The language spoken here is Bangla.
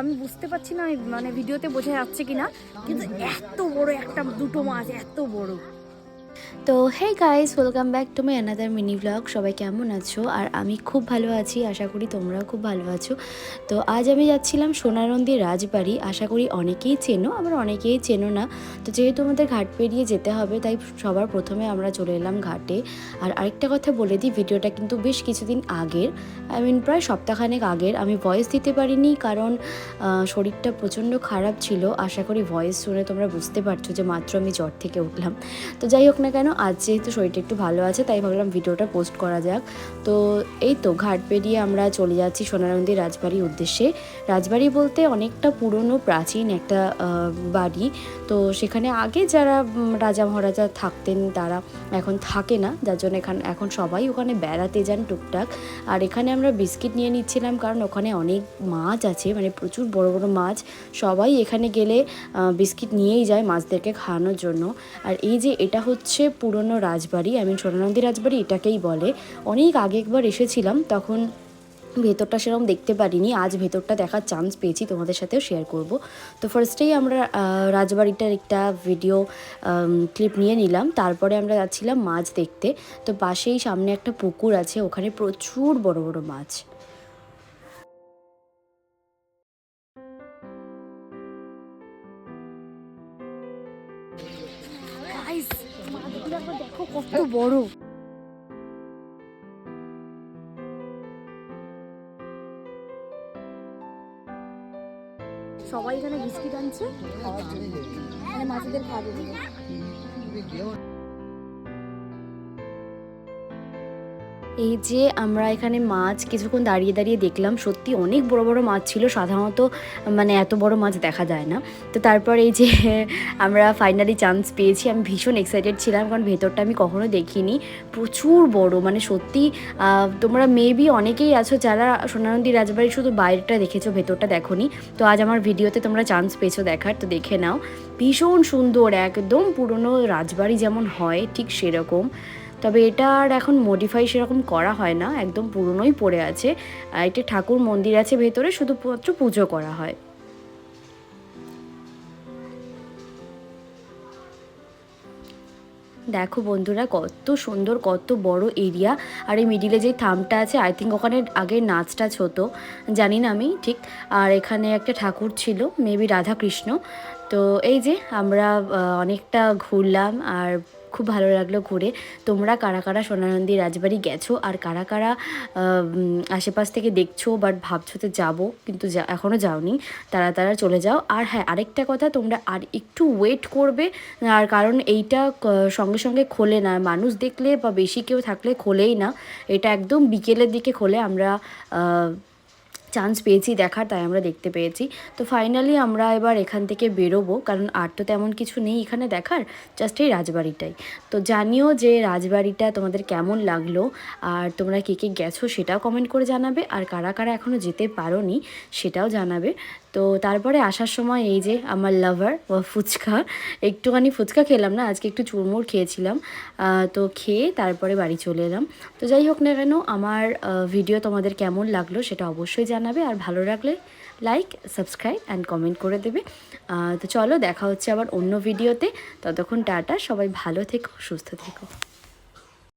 আমি বুঝতে পারছি না মানে ভিডিওতে বোঝা যাচ্ছে কিনা, কিন্তু এত বড় একটা দুটো মাছ, এত বড়। তো hey guys welcome back to my another mini blog সবাই কেমন আছো? আর আমি খুব ভালো আছি, আশা করি তোমরাও খুব ভালো আছো। তো, আজ আমি যাচ্ছিলাম সোনারন্দি রাজবাড়ি। আশা করি অনেকেই চেনো, আবার অনেকেই চেনো না। তো, যেহেতু আমাদের ঘাট পেরিয়ে যেতে হবে, তাই সবার প্রথমে আমরা চলে এলাম ঘাটে। আর আরেকটা কথা বলে দিই, ভিডিওটা কিন্তু বেশ কিছুদিন আগের। আই মিন প্রায় সপ্তাহখানেক আগের। আমি ভয়েস দিতে পারিনি, কারণ শরীরটা প্রচণ্ড খারাপ ছিল। আশা করি ভয়েস শুনে তোমরা বুঝতে পারছ যে মাত্র আমি জ্বর থেকে উঠলাম। তো, যাই হোক না কেন, আজ যেহেতু শরীরটা একটু ভালো আছে, তাই ভাবলাম ভিডিওটা পোস্ট করা যাক। তো এই তো ঘাট পেরিয়ে আমরা চলে যাচ্ছি সোনারন্দি রাজবাড়ির উদ্দেশ্যে। রাজবাড়ি বলতে অনেকটা পুরনো, প্রাচীন একটা বাড়ি। তো সেখানে আগে যারা রাজা মহারাজা থাকতেন, তারা এখন থাকে না। যার জন্য এখান, এখন সবাই ওখানে বেড়াতে যান টুকটাক। আর এখানে আমরা বিস্কিট নিয়ে নিচ্ছিলাম, কারণ ওখানে অনেক মাছ আছে মানে প্রচুর বড় বড় মাছ। সবাই এখানে গেলে বিস্কিট নিয়েই যায় মাছদেরকে খাওয়ানোর জন্য। আর এই যে এটা হচ্ছে পুরনো রাজবাড়ি আমি সোনানন্দী রাজবাড়ি এটাকেই বলে। অনেক আগে একবার এসেছিলাম, তখন ভেতরটা সেরকম দেখতে পারিনি, আজ ভেতরটা দেখার চান্স পেয়েছি, তোমাদের সাথেও শেয়ার করব। তো ফার্স্টেই আমরা রাজবাড়িটার একটা ভিডিও ক্লিপ নিয়ে নিলাম, তারপরে আমরা যাচ্ছিলাম মাছ দেখতে। তো পাশেই সামনে একটা পুকুর আছে, ওখানে প্রচুর বড় বড় মাছ। কত বড়। সবাই এখানে বিস্কিট আনছে। মানে মাছেদের খাবে বলে এই যে আমরা এখানে মাছ কিছুক্ষণ দাঁড়িয়ে দাঁড়িয়ে দেখলাম, সত্যি অনেক বড় বড় মাছ ছিল, সাধারণত মানে এত বড় মাছ দেখা যায় না। তো তারপর এই যে আমরা ফাইনালি চান্স পেয়েছি, আমি ভীষণ এক্সাইটেড ছিলাম, কারণ ভেতরটা আমি কখনো দেখিনি। প্রচুর বড় মানে সত্যি তোমরা মেবি অনেকেই আছো যারা সোনানন্দী রাজবাড়ির শুধু বাইরেটা দেখেছ, ভেতরটা দেখোনি। তো আজ আমার ভিডিওতে তোমরা চান্স পেয়েছ দেখার, তো দেখে নাও। ভীষণ সুন্দর, একদম পুরনো রাজবাড়ি যেমন হয়, ঠিক সেরকম। তবে এটা আর এখন মডিফাই সেরকম করা হয় না, একদম পুরনোই পড়ে আছে। একটা ঠাকুর মন্দির আছে ভেতরে, শুধুমাত্র পুজো করা হয়। দেখো বন্ধুরা, কত সুন্দর, কত বড় এরিয়া আর এই মিডিলে যে থামটা আছে আই থিঙ্ক ওখানে আগে নাচ টাচ হতো জানি না আমি ঠিক। আর এখানে একটা ঠাকুর ছিল মেবি রাধা কৃষ্ণ তো এই যে আমরা অনেকটা ঘুরলাম, আর খুব ভালো লাগল ঘুরে। তোমরা কারা কারা সোনানন্দী রাজবাড়ি গেছো আর কারা কারা আশেপাশ থেকে দেখছ বাট ভাবছ তো যাব কিন্তু এখনও যাওনি, তারা তারা চলে যাও। আর হ্যাঁ আরেকটা কথা, তোমরা আর একটু ওয়েট করবে, আর কারণ এইটা সঙ্গে সঙ্গে খোলে না। মানুষ দেখলে বা বেশি কেউ থাকলে খোলেই না। এটা একদম বিকেলের দিকে খোলে। আমরা চান্স পেয়েছি দেখার, তাই আমরা দেখতে পেয়েছি। তো ফাইনালি আমরা এবার এখান থেকে বেরোবো, কারণ আর তো তেমন কিছু নেই এখানে দেখার জাস্ট এই রাজবাড়িটাই। তো জানিও যে রাজবাড়িটা তোমাদের কেমন লাগল, আর তোমরা কে কে গেছো সেটাও কমেন্ট করে জানাবে, আর কারা কারা এখনও যেতে পারো সেটাও জানাবে। তো তারপরে আসার সময় এই যে আমার লাভার ফুচকা, একটুখানি ফুচকা খেলাম না, আজকে একটু চুরমুর খেয়েছিলাম। তো খেয়ে তারপরে বাড়ি চলে এলাম। তো যাই হোক না কেন, আমার ভিডিও তোমাদের কেমন লাগল সেটা অবশ্যই জানাবে। আর ভালো লাগলে লাইক সাবস্ক্রাইব অ্যান্ড কমেন্ট করে দেবে। তো চলো দেখা হচ্ছে আবার অন্য ভিডিওতে ততক্ষণ টাটা, সবাই ভালো থেকো, সুস্থ থেকো।